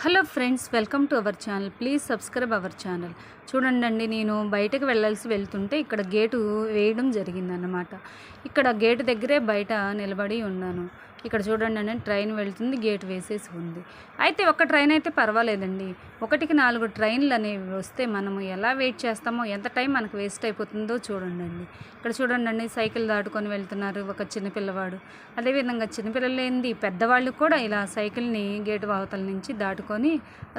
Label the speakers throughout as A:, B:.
A: Hello friends welcome to our channel. Please subscribe our channel. చూడండి నేను బయటకు వెళ్ళాల్సి వెళ్తుంటే ఇక్కడ గేటు వేయడం జరిగిందన్నమాట. ఇక్కడ గేటు దగ్గరే బయట నిలబడి ఉన్నాను. ఇక్కడ చూడండి అండి ట్రైన్ వెళ్తుంది గేట్ వేసేసి ఉంది. అయితే ఒక ట్రైన్ అయితే పర్వాలేదండి. ఒకటికి నాలుగు ట్రైన్లు అనేవి వస్తే మనము ఎలా వెయిట్ చేస్తామో ఎంత టైం మనకు వేస్ట్ అయిపోతుందో చూడండి అండి. ఇక్కడ చూడండి అండి సైకిల్ దాటుకొని వెళ్తున్నారు ఒక చిన్నపిల్లవాడు అదేవిధంగా చిన్నపిల్లలేంది పెద్దవాళ్ళు కూడా ఇలా సైకిల్ని గేటు అవతల నుంచి దాటుకొని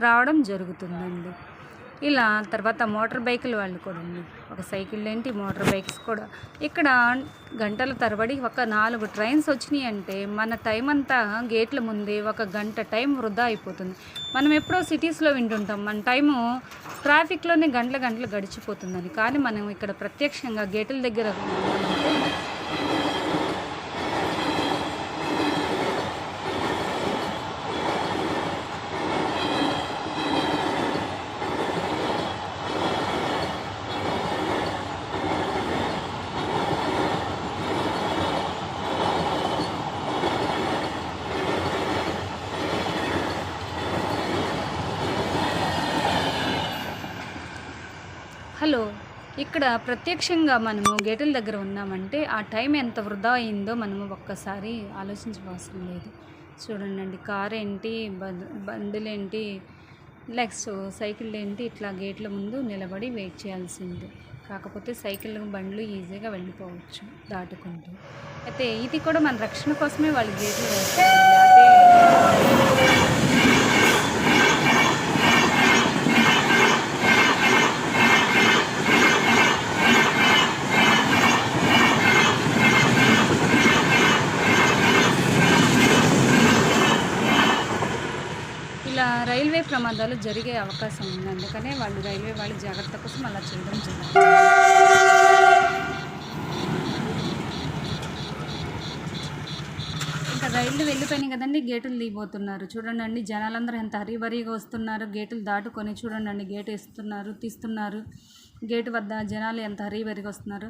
A: రావడం జరుగుతుందండి. ఇలా తర్వాత మోటార్ బైకుల వాళ్ళు కూడా ఉన్నాయి. ఒక సైకిల్ ఏంటి మోటార్ బైక్స్ కూడా. ఇక్కడ గంటల తరబడి ఒక నాలుగు ట్రైన్స్ వచ్చినాయి అంటే మన టైం అంతా గేట్ల ముందే ఒక గంట టైం వృధా అయిపోతుంది. మనం ఎప్పుడో సిటీస్లో వింటుంటాం మన టైము ట్రాఫిక్లోనే గంటల గంటలు గడిచిపోతుందని. కానీ మనం ఇక్కడ ప్రత్యక్షంగా గేట్ల దగ్గర హలో. ఇక్కడ ప్రత్యక్షంగా మనము గేటుల దగ్గర ఉన్నామంటే ఆ టైం ఎంత వృధా అయిందో మనము ఒక్కసారి ఆలోచించవలసిన లేదు. చూడండి అండి కార్ ఏంటి బండులేంటి నెక్స్ట్ సైకిల్ ఏంటి ఇట్లా గేట్ల ముందు నిలబడి వెయిట్ చేయాల్సిందే. కాకపోతే సైకిల్ బండ్లు ఈజీగా వెళ్ళిపోవచ్చు దాటుకుంటూ. అయితే ఇది కూడా మన రక్షణ కోసమే వాళ్ళు గేట్లు వేస్తారు అంటే ఇలా రైల్వే ప్రమాదాలు జరిగే అవకాశం ఉంది. అందుకనే వాళ్ళు రైల్వే వాళ్ళు జాగ్రత్త కోసం అలా చేయడం జరిగింది. ఇంకా రైళ్ళు వెళ్ళిపోయినాయి కదండి గేటులు దిగిపోతున్నారు. చూడండి జనాలందరూ ఎంత హరీబరీగా వస్తున్నారు. గేటులు దాటుకొని చూడండి గేటు గేట్ వేస్తున్నారు తీస్తున్నారు. గేటు వద్ద జనాలు ఎంత హరీబరీగా వస్తున్నారు.